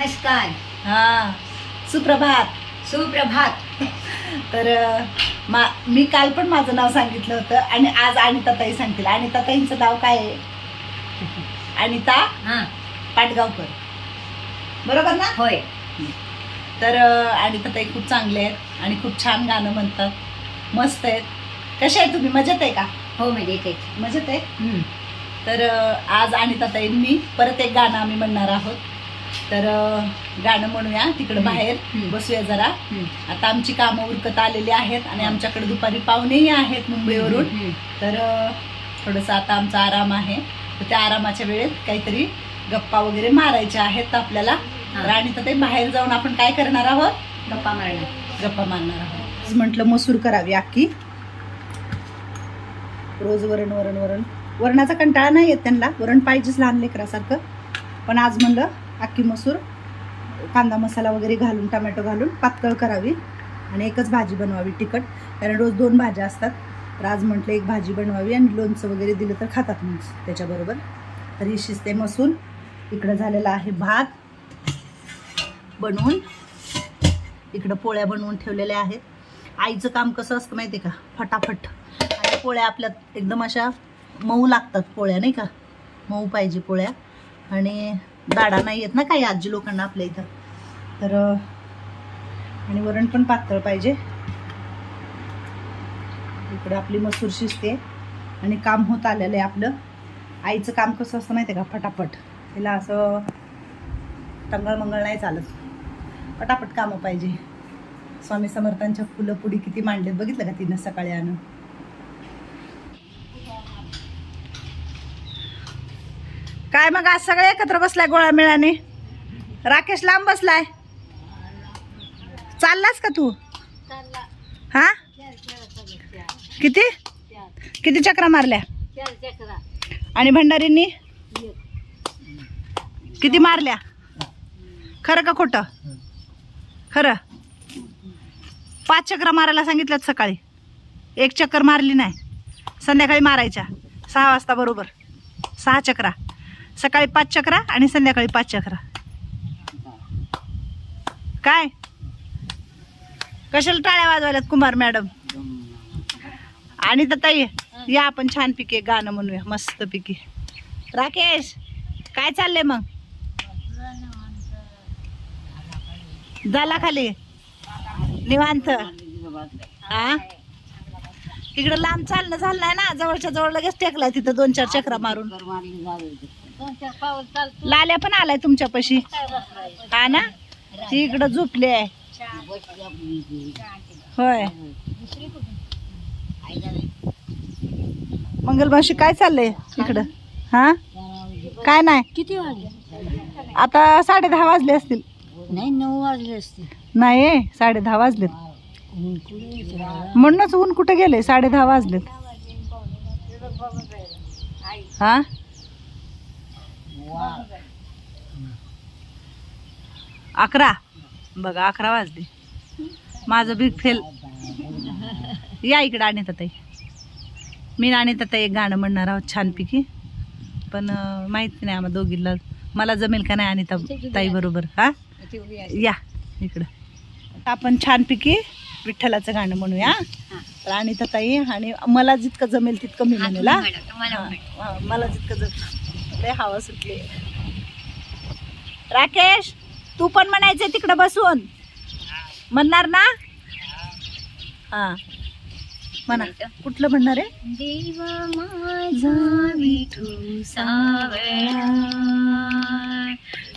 नमस्कार. हा सुप्रभात. सुप्रभात. तर अं, मा मी काल पण माझं नाव सांगितलं होतं आणि आज अनिताताई सांगतील. अनिताताईंचं नाव काय आहे? अनिता हा. पाटगावकर. बरोबर ना? होय. तर अं, अनिताताई खूप चांगले आहेत आणि खूप छान गाणं म्हणतात. मस्त आहेत. कसे आहे तुम्ही? मजेत आहे का? हो म्हणजे येते मजेत आहे? तर अं, आज अनिताताईंनी परत एक गाणं आम्ही म्हणणार आहोत. तर गाणं म्हणूया तिकडं. बाहेर. बसूया जरा. आता आमची कामं उरकत आलेली आहेत आणि आमच्याकडे दुपारी पाहुणेही आहेत मुंबईवरून. तर थोडंसं आता आमचा आराम आहे. तर त्या आरामाच्या वेळेत काहीतरी गप्पा वगैरे मारायच्या आहेत आपल्याला. आणि तर ते बाहेर जाऊन आपण काय करणार आहोत? गप्पा मारणं गप्पा मारणार आहोत. म्हटलं मसूर करावी अक्की रोज वरण वरण वरण. वरणाचा कंटाळा नाही येत त्यांना. वरण पाहिजेच लहान लेकरासारखं. पण आज म्हणलं अख्खी मसूर कांदा मसाला वगैरे घालून टमॅटो घालून पातळ करावी आणि एकच भाजी बनवावी तिखट. कारण रोज दोन भाज्या असतात. तर आज म्हटलं एक भाजी बनवावी आणि लोणचं वगैरे दिलं तर खातात मग त्याच्याबरोबर. तर ही शिजते मसूर. इकडं झालेला आहे भात. बनवून. इकडं पोळ्या बनवून ठेवलेल्या आहेत. आईचं काम कसं असतं माहिती आहे का? फटाफट. आणि पोळ्या आपल्या एकदम अशा मऊ लागतात पोळ्या नाही का? मऊ पाहिजे पोळ्या. आणि दाडा नाही येत ना काही आजी लोकांना आपल्या इथं. तर आणि वरण पण पातळ पाहिजे. इकडे आपली मसूर शिजते आणि काम होत आलेलं आहे आपलं. आईचं काम कसं असतं माहिती आहे का? फटाफट. तिला असं टंगळमंगळ नाही चालत. पटापट कामं पाहिजे. स्वामी समर्थांच्या फुलं पुढी किती मांडलेत. बघितलं का तिनं सकाळी आणून? मग आज सगळे एकत्र बसलाय गोळा मिळाने. राकेश लांब बसलाय. चाललास का तू? हा? किती? किती चक्रा मारल्या? आणि भंडारींनी? किती मारल्या? खरं का खोटं? खरं? पाच चक्र मारायला सांगितलं सकाळी. एक चक्कर मारली नाही. संध्याकाळी मारायच्या. सहा वाजता बरोबर. सहा चक्रा. सकाळी पाच चक्रा आणि संध्याकाळी पाच चक्रा. काय? कशाला टाळ्या वाजवायल्यात कुमार मॅडम? आणि तर ताई या आपण छान पिके गाणं म्हणूया मस्त पिके. राकेश काय चाललंय मग? झाला खाली. निवांत. हा तिकडं लांब चालणं झालं नाही ना? जवळच्या जवळ लगेच टेकलाय तिथं दोन चार चक्रा मारून. लाल्या पण आलाय तुमच्यापाशी. हा ना? ती इकडं झोपली आहे. होय. मंगलमावशी काय चाललंय इकडं? हा? काय नाही. किती वाजले? आता साडे दहा वाजले असतील. नाही नऊ वाजले असते नाही साडे दहा वाजलेत. म्हणूनच ऊन कुठे गेले साडे दहा वाजलेत. हा? अकरा. बघा अकरा वाजले. माझं बिग फेल या इकडं आणि ताई. मी आणि ताई एक गाणं म्हणणार आहोत छानपैकी. पण माहिती नाही आम्हाला दोघीला. मला जमेल का नाही आणि ताई बरोबर? हा? या इकडं. आपण छानपैकी विठ्ठलाचं गाणं म्हणूया. तर आणि ताई आणि मला जितकं जमेल तितकं मी म्हणेल मला जितकं जमेल. लय हवा सुटली. राकेश तू पण म्हणायचं तिकडं बसून. म्हणणार ना? हा. म्हणा. कुठलं म्हणणार आहे? देव माझा विठू सावळा.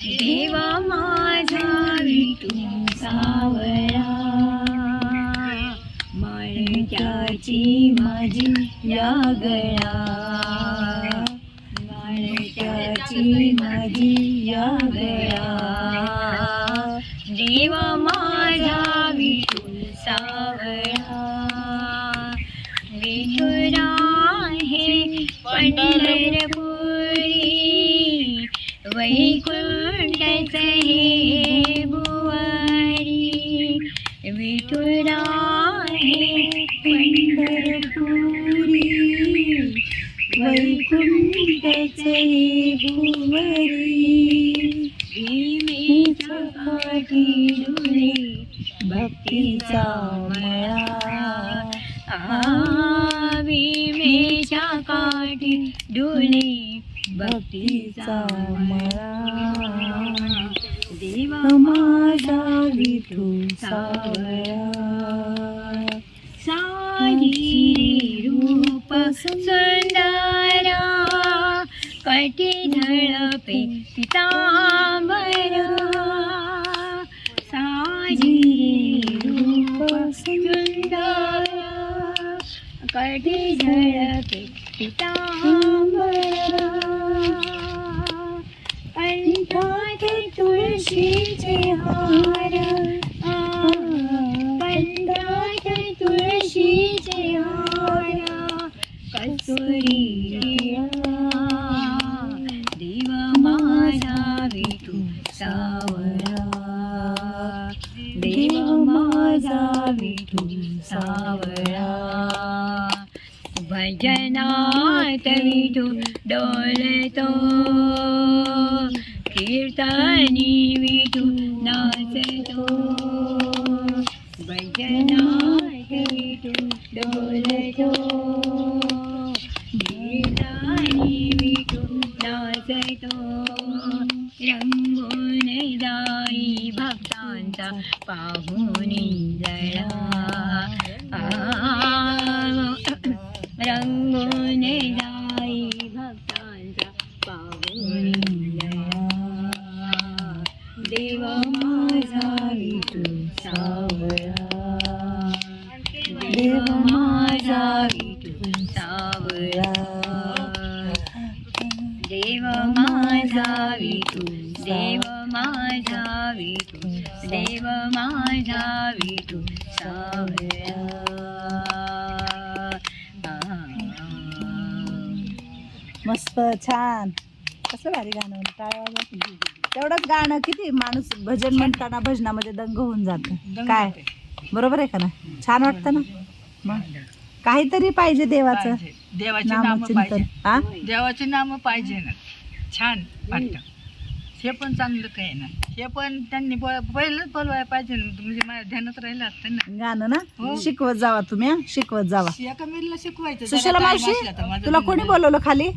देव माझा विठू सावळा. माणक्याची माझी या गळा माणक्याची माझी या गळा देव माझा विठू सावळा विठुरा हे पंढरपुरी वैकुंठच हे बुवारी काठी डुले भक्तीचा मळा. भीमेच्या काठी डुले भक्तीचा मळा देवा माझा विठू सावळा. सारी रूप सुंदरा झळपे पितांबरा साजी रूप सुंदरा माझा विठू सावळा भजनात विठू डोलतो। कीर्तनी विठू नाचतो। भजनात विठू डोलतो। देव मस्त छान भारी गाणं. तेवढंच गाणं किती माणूस भजन म्हणताना भजनामध्ये दंग होऊन जात. काय? बरोबर आहे का ना? छान वाटतं ना? मग? काहीतरी पाहिजे देवाचं. देवाचे नाम हा? देवाचे नाम पाहिजे ना. छान वाटतं. हे पण चांगलं काही ना हे पण त्यांनी पहिलंच बोलवायला पाहिजे ना. म्हणजे माझ्या ध्यानात राहिलं असतं ना. गाणं ना? हो. शिकवत जावा तुम्ही हं? शिकवत जावा. एका शिकवायचं. सुशला मावशी तुला कोणी. बोलवलं खाली?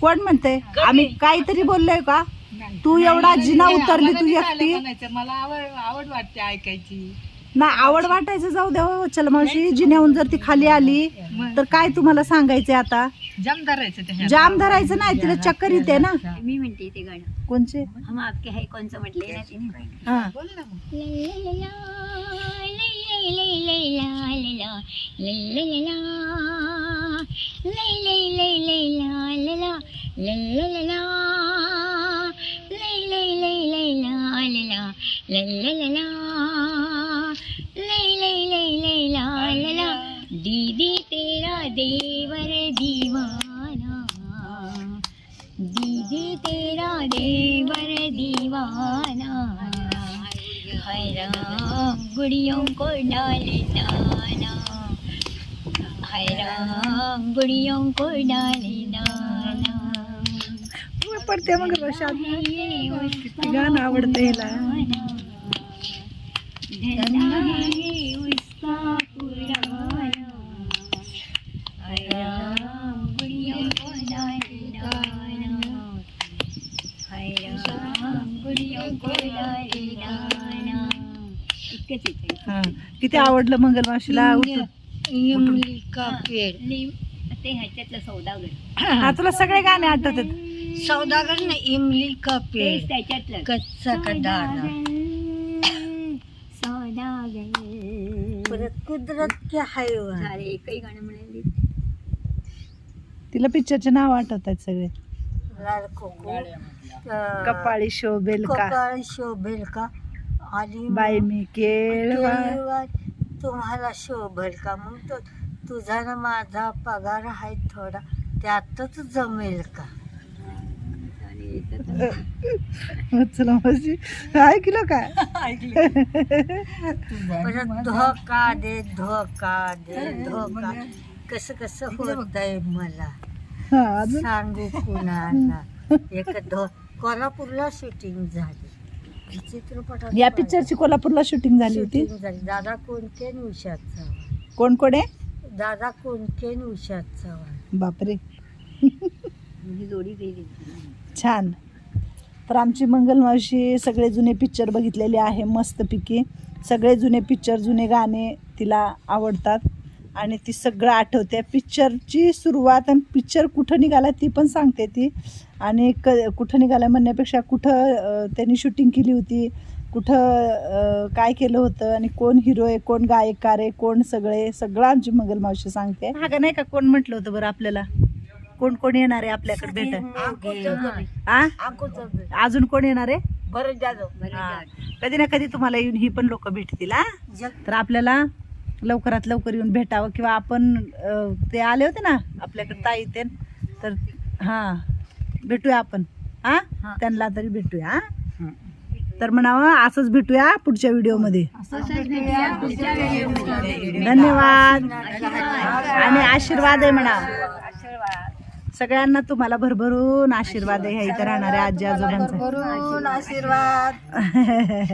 कोण म्हणते? आम्ही काहीतरी बोललोय का. तू एवढा जिना उतरली तू एकटी. मला आवड आवड वाटते ऐकायची. ना आवड वाटायचं जाऊ द्या हो, चल मावशी जिन्याहून जर ती खाली आली तर काय तुम्हाला सांगायचंय आता? जाम धरायचं ह्याला. जाम धरायचं नाही तिला चक्कर येते ना. मी म्हणते ते गाणं. कोणचे? हम आपके है कोणचं म्हटलंय ना तिने? हा. बोल ना मग. दीदी तेरा देवर दीवाना। दीदी तेरा देवर दीवाना। हरा गुड़ियों को डाले दाना है राम गुड़ियों को डाले दाना पडते मग रशात गाणं आवडतं हिला. किती आवडलं मंगल. इमली का पेड़ ते ह्याच्यातलं सौदागर. हा तुला सगळे गाणे आठवतात सौदागर. ना इमली का तेच त्याच्यातलं. कच्चा का दाना? सौदागर. परत कुदरत के हैवान? झाले एकही गाणं म्हणाली तिला पिक्चरचे नाव आठवतात सगळे. लाल कोको कपाळी शोभेल का? कपाळ शोभेल का? आणि बाई मी केळवा केळवा तुम्हाला शोभेल का? मग तो तुझा ना माझा पगार आहे थोडा त्यातच जमेल का? चला मावशी ऐकलं काय? परत धोका दे धोका दे धोका. कसं कसं होत आहे मला? हा सांगू कुणाला? एक धो कोल्हापूरला शूटिंग झाली. चित्रपटात या पिक्चरची कोल्हापूरला शूटिंग झाली होती. दादा उषाद चव्हाण? कोण कोण आहे? दादा आणि उषाद चव्हाण? बापरे. ही जोडी गेली. छान. तर आमची मंगल मावशी सगळे जुने पिक्चर बघितलेले आहे मस्तपैकी. सगळे जुने पिक्चर जुने गाणे तिला आवडतात. आणि ती सगळं आठवते. पिक्चरची सुरुवात आणि पिक्चर कुठं निघाला ती पण सांगते ती. आणि क कुठं निघाला म्हणण्यापेक्षा कुठं त्यांनी शूटिंग केली होती कुठं अं, काय केलं होतं आणि कोण हिरो आहे कोण गायककार आहे कोण सगळे सगळं आमची मंगल मावशी सांगते. हा का नाही का कोण म्हटलं होतं बरं आपल्याला? कोण कोण येणार आहे आपल्याकडे भेट अजून कोण येणार आहे? हा. कधी ना कधी तुम्हाला येऊन ही पण लोक भेटतील हा. तर आपल्याला लवकरात लवकर येऊन भेटावं किंवा आपण ते आले होते ना आपल्याकडे ताई ते तर हा. भेटूया आपण हा. त्यांना तरी भेटूया हा. तर म्हणावं असंच भेटूया पुढच्या व्हिडिओमध्ये. धन्यवाद. आणि आशीर्वाद आहे म्हणा. सगळ्यांना तुम्हाला भरभरून आशीर्वाद आहे ह्या इथं राहणाऱ्या आजी आजोबांचा. आशीर्वाद.